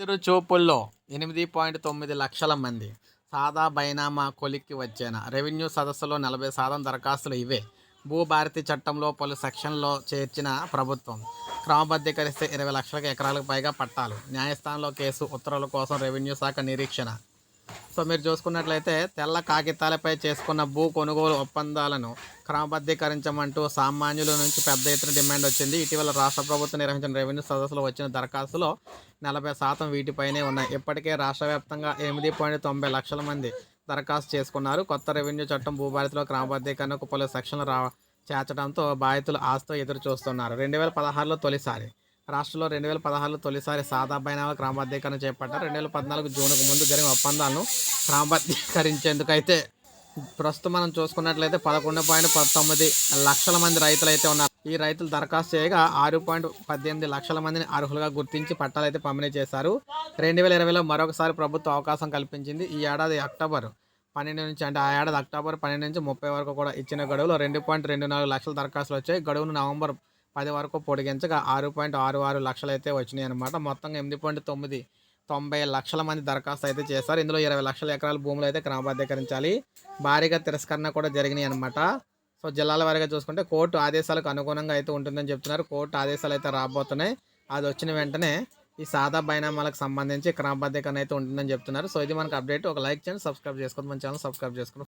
ఇద్దరు చూపుల్లో ఎనిమిది పాయింట్ తొమ్మిది లక్షల మంది. సాదా బైనామా కొలిక్కి వచ్చేన? రెవెన్యూ సదస్సులో నలభై శాతం దరఖాస్తులు ఇవే. భూభారతి చట్టంలో పలు సెక్షన్లో చేర్చిన ప్రభుత్వం. క్రమబద్ధీకరిస్తే ఇరవై లక్షల ఎకరాలకు పైగా పట్టాలు. న్యాయస్థానంలో కేసు ఉత్తర్వుల కోసం రెవెన్యూ శాఖ నిరీక్షణ. సో మీరు చూసుకున్నట్లయితే తెల్ల కాగితాలపై చేసుకున్న భూ కొనుగోలు ఒప్పందాలను క్రమబద్ధీకరించమంటూ సామాన్యుల నుంచి పెద్ద ఎత్తున డిమాండ్ వచ్చింది. ఇటీవల రాష్ట్ర ప్రభుత్వం నిర్వహించిన రెవెన్యూ సదస్సులో వచ్చిన దరఖాస్తులో నలభై శాతం వీటిపైనే ఉన్నాయి. ఇప్పటికే రాష్ట్ర వ్యాప్తంగా ఎనిమిది పాయింట్ తొంభై లక్షల మంది దరఖాస్తు చేసుకున్నారు. కొత్త రెవెన్యూ చట్టం భూభారతిలో క్రమబద్ధీకరణకు పలు సెక్షన్లు రా చేర్చడంతో బాధితులు ఆస్తో ఎదురు చూస్తున్నారు రెండు వేల పదహారులో తొలిసారి రాష్ట్రంలో రెండు వేల పదహారులో తొలిసారి సాదా క్రమబద్ధీకరణ చేపట్టారు. రెండు వేల పద్నాలుగు జూన్కు ముందు జరిగిన ఒప్పందాలను క్రమబద్ధీకరించేందుకైతే ప్రస్తుతం మనం చూసుకున్నట్లయితే పదకొండు పాయింట్ పంతొమ్మిది లక్షల మంది రైతులు అయితే ఉన్నారు. ఈ రైతులు దరఖాస్తు చేయగా ఆరు పాయింట్ పద్దెనిమిది లక్షల మందిని అర్హులుగా గుర్తించి పట్టాలు అయితే పంపిణీ చేశారు. రెండు వేల ఇరవైలో మరొకసారి ప్రభుత్వం అవకాశం కల్పించింది. ఈ ఏడాది అక్టోబర్ పన్నెండు నుంచి అంటే ఆ ఏడాది అక్టోబర్ పన్నెండు నుంచి ముప్పై వరకు కూడా ఇచ్చిన గడువులో రెండు పాయింట్ రెండు నాలుగు లక్షల దరఖాస్తులు వచ్చాయి. గడువును నవంబర్ పది వరకు పొడిగించగా ఆరు పాయింట్ ఆరు ఆరు లక్షలు అయితే వచ్చినాయి అనమాట మొత్తంగా ఎనిమిది పాయింట్ తొమ్మిది తొంభై లక్షల మంది దరఖాస్తు అయితే చేశారు. ఇందులో ఇరవై లక్షల ఎకరాల భూములు అయితే క్రమబద్ధీకరించాలి. భారీగా తిరస్కరణ కూడా జరిగినాయి అనమాట సో జిల్లాల వారీగా చూసుకుంటే కోర్టు ఆదేశాలకు అనుగుణంగా అయితే ఉంటుందని చెప్తున్నారు. కోర్టు ఆదేశాలు అయితే రాబోతున్నాయి. అది వచ్చిన వెంటనే ఈ సాదా బైనామాలకు సంబంధించి క్రమబద్ధీకరణ అయితే ఉంటుందని చెప్తున్నారు. సో ఇది మనకు అప్డేట్. ఒక లైక్ చేయండి సబ్స్క్రైబ్ చేసుకోండి. మన ఛానల్ సబ్స్క్రైబ్ చేసుకోండి.